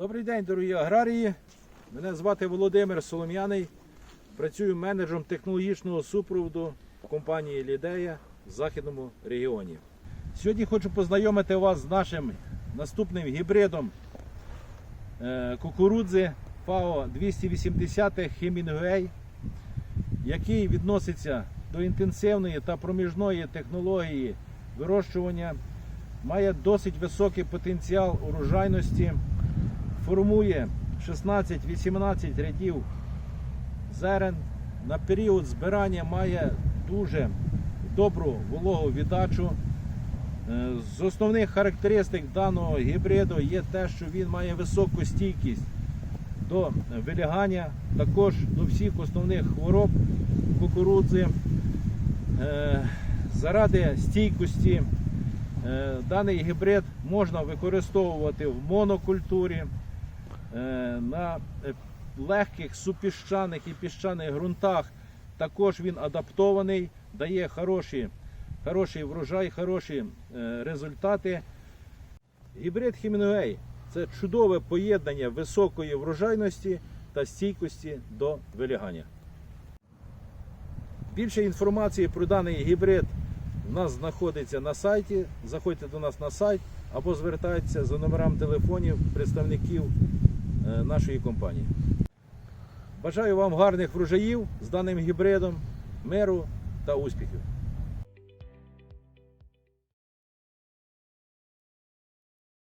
Добрий день, дорогі аграрії. Мене звати Володимир Солом'яний. Працюю менеджером технологічного супроводу компанії Лідея в західному регіоні. Сьогодні хочу познайомити вас з нашим наступним гібридом е, кукурудзи ФАО 280 Хемінгуей, який відноситься до інтенсивної та проміжної технології вирощування, має досить високий потенціал урожайності, формує 16-18 рядів зерен. На період збирання має дуже добру вологу віддачу. Е, З основних характеристик даного гібриду є те, що він має високу стійкість до вилягання, також до всіх основних хвороб кукурудзи. Е, Заради стійкості е, даний гібрид можна використовувати в монокультурі на е, легких супіщаних і піщаних ґрунтах. Також він адаптований, дає хороші, хороший врожай, хороші е, результати. Гібрид Хемінгуей – це чудове поєднання високої врожайності та стійкості до вилягання. Більше інформації про даний гібрид у нас знаходиться на сайті. Заходьте до нас на сайт або звертайтеся за номерами телефонів представників е, нашої компанії. Бажаю вам гарних врожаїв з даним гібридом, миру та успіхів.